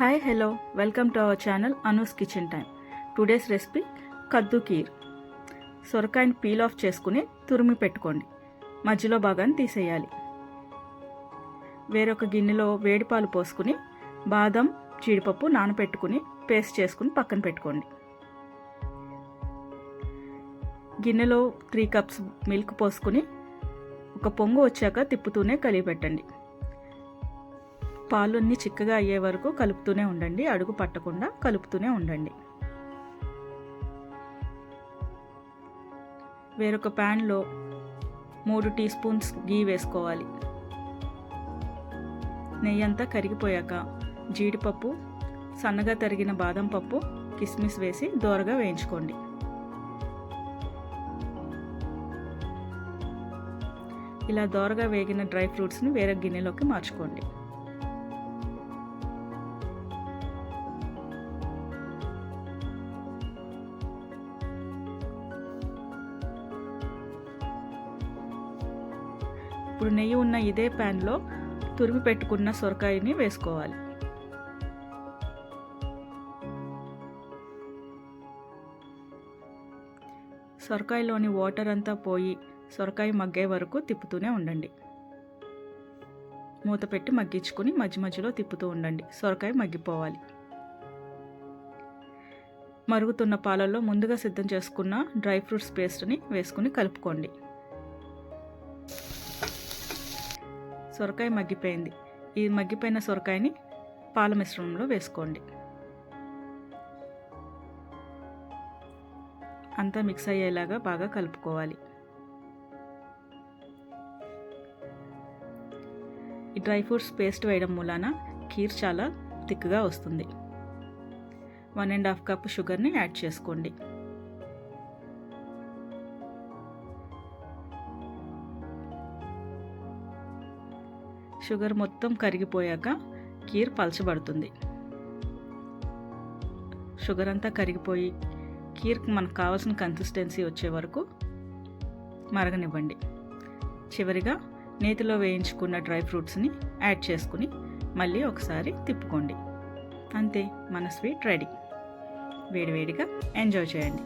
Hi hello welcome to our channel Anu's kitchen time today's recipe kaddu kheer సొరకాయని peel off చేసుకుని తురిమి పెట్టుకోండి. మధ్యలో భాగాన్ని తీసేయాలి. వేరొక గిన్నెలో వేడిపాలు పోసుకుని బాదం జీడిపప్పు నానబెట్టుకుని పేస్ట్ చేసుకుని పక్కన పెట్టుకోండి. గిన్నెలో త్రీ కప్స్ మిల్క్ పోసుకుని ఒక పొంగు వచ్చాక తిప్పుతూనే కలిగి పెట్టండి పాలు అన్నీ చిక్కగా అయ్యే వరకు కలుపుతూనే ఉండండి. అడుగు పట్టకుండా కలుపుతూనే ఉండండి. వేరొక ప్యాన్లో మూడు టీ స్పూన్స్ గీ వేసుకోవాలి. నెయ్యి అంతా కరిగిపోయాక జీడిపప్పు సన్నగా తరిగిన బాదం పప్పు కిస్మిస్ వేసి దోరగా వేయించుకోండి. ఇలా దోరగా వేగిన డ్రై ఫ్రూట్స్ని వేరే గిన్నెలోకి మార్చుకోండి. ఇప్పుడు నెయ్యి ఉన్న ఇదే ప్యాన్లో తురిమి పెట్టుకున్న సొరకాయని వేసుకోవాలి. సొరకాయలోని వాటర్ అంతా పోయి సొరకాయ మగ్గే వరకు తిప్పుతూనే ఉండండి. మూత పెట్టి మగ్గించుకుని మధ్య మధ్యలో తిప్పుతూ ఉండండి. సొరకాయ మగ్గిపోవాలి. మరుగుతున్న పాలల్లో ముందుగా సిద్ధం చేసుకున్న డ్రై ఫ్రూట్స్ పేస్ట్ని వేసుకుని కలుపుకోండి. సొరకాయ మగ్గిపోయింది. ఈ మగ్గిపోయిన సొరకాయని పాల మిశ్రమంలో వేసుకోండి. అంతా మిక్స్ అయ్యేలాగా బాగా కలుపుకోవాలి. ఈ డ్రై ఫ్రూట్స్ పేస్ట్ వేయడం మూలాన ఖీర్ చాలా థిక్గా వస్తుంది. వన్ అండ్ హాఫ్ కప్ షుగర్ని యాడ్ చేసుకోండి. షుగర్ మొత్తం కరిగిపోయాక కీర్ పలచబడుతుంది. షుగర్ అంతా కరిగిపోయి కీర్కి మనకు కావాల్సిన కన్సిస్టెన్సీ వచ్చే వరకు మరగనివ్వండి. చివరిగా నేతిలో వేయించుకున్న డ్రై ఫ్రూట్స్ని యాడ్ చేసుకుని మళ్ళీ ఒకసారి తిప్పుకోండి. అంతే మన స్వీట్ రెడీ. వేడివేడిగా ఎంజాయ్ చేయండి.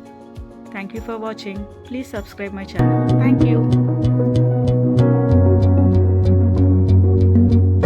Thank you for watching please subscribe my channel thank you